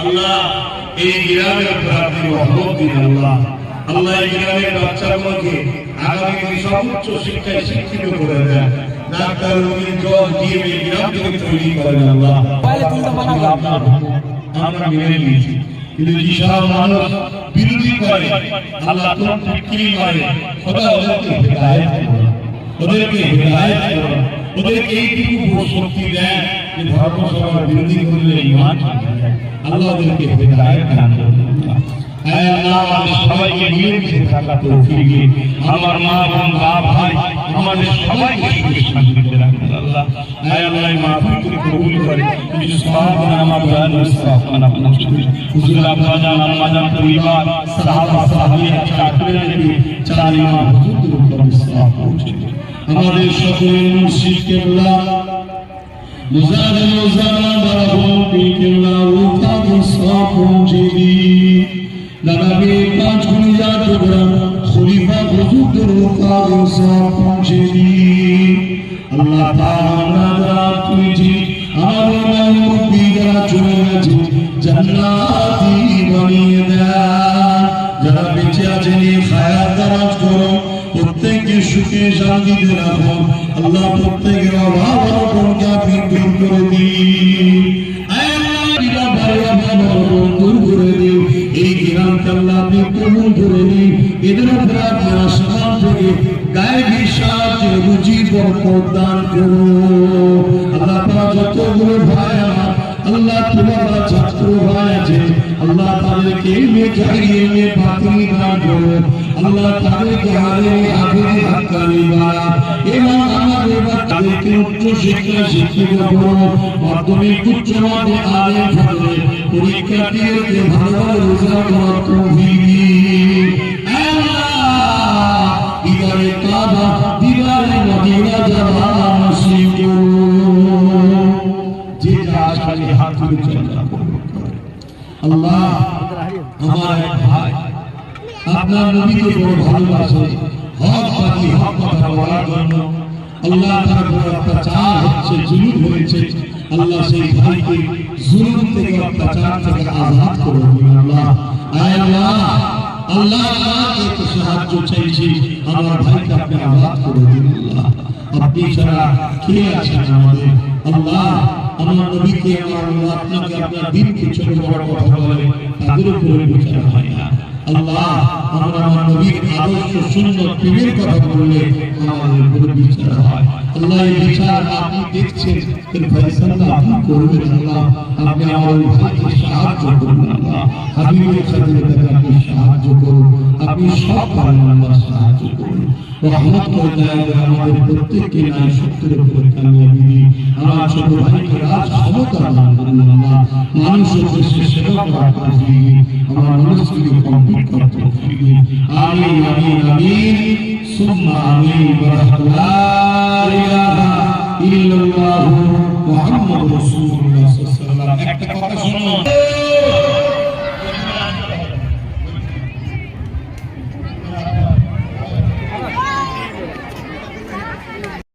আল্লাহ এই গ্রামের উপর রহমত দিন আল্লাহ। আল্লাহ এই গ্রামের বাচ্চাগুলোকে আগামী দিনে সর্বোচ্চ শিক্ষায় শিক্ষিত করে দেন। ডাক্তার উকিল জজ দিয়ে এই গ্রামকে তৈরি করেন আল্লাহ। আমরা মেনে নিয়েছি। কিন্তু যেসব মানুষ বিরোধী করে আল্লাহ তো বিক্রি করে? খোদা ওদেরকে হেদায়েত ওদেরকে হেদায়েত ওদেরকে এইটুকু শক্তি দেন। যে ধর্মসভার বিরোধী করলে ইমান চলে যায়। আল্লাহ ওদেরকে হেদায়েত দান করুন হ্যাঁ আল্লাহ আমাদের সবাইকে মিলেমিশে থাকা তৌফিক দিন। আমার মা বোন বাপ ভাই আমাদের সবাইকে সুখে শান্তিতে রাখুন আল্লাহ হ্যাঁ আল্লাহ এই মাহফিলকে কবুল করে কিছু সওয়াব আমার দয়াল মুস্তাফা আপনার মুসলিম হুজুর আব্বা জান আম্মা জান পরিবার সাহাবা সাহাবিয়া চাকরিরা নবী চার ইমাম হুজুর উপর মুস্তাফা পৌঁছে দিন। আমাদের সকলের মুর্শিদ কেবলা যারা বেঁচে আছেন এই প্রত্যেককে সুখে রাখো আল্লাহ প্রত্যেকের অভাব করে যতগুলো আল্লাহ ছাত্র ভাই আছে, আল্লাহ তাদেরকে এমনি জাগিয়ে এমনি বাতিল না করো আল্লাহ তাদেরকে আরে আগে হাক্কানি বাড়া এবং আমাদের বাচ্চাদেরকে উচ্চ শিক্ষা শিক্ষিত করো, মাধ্যমিক উচ্চ মাধ্যমিক আলে ফলে পরীক্ষার্থীদেরকে ভালো ভালো রেজাল্ট করার তৌফিক দিন আল্লাহ! করুন আপনার নবীকে বড় ভালোবাসে। হক বাকি হক কথা বলার জন্য আল্লাহ অত্যাচার হচ্ছে, জুলুম হয়েছে। আল্লাহ সেই ভাইকে জুলুম থেকে, অত্যাচার থেকে আজাদ করে আল্লাহ। আয় আল্লাহ আল্লাহ আমাকে একটু সাহায্য চাইছি। আমার ভাইকে আপনি আজাদ করে দিন আল্লাহ। আপনি ছাড়া কে আছেন আমাদের? আল্লাহ, আমার নবীকে, আমার আপনাকে আপনার দিনকে ছোট বড় কথা বলে, তাদের উপরে বিচার হয় না। আল্লাহ আমরা আমার নবীর আদর্শ সুন্দর প্রেমের কথা বললে আমাদের উপরে বিচার হয়। আল্লাহ এই বিচার আপনি দেখছেন, এর ফয়সালা আপনি করবেন আল্লাহ। আপনি আমার ওই ভাইকে সাহায্য করুন আল্লাহ। হাবিবের খাতিরে আপনি সাহায্য করুন। আপনি সব পারেন আল্লাহ সাহায্য করুন। রহমত করে দেয় আমাদের প্রত্যেককে নাই সত্যের উপরে কামিয়াবি দিন আমার ছোট ভাইকে রাজ ক্ষমতা দান করুন আল্লাহ। মানুষের দেশে সেবা করার তৌফিক দিন আমার মানুষকে কমপ্লিট করার তৌফিক দিন আমিন আমিন আমিন। একটা কথা শুনুন।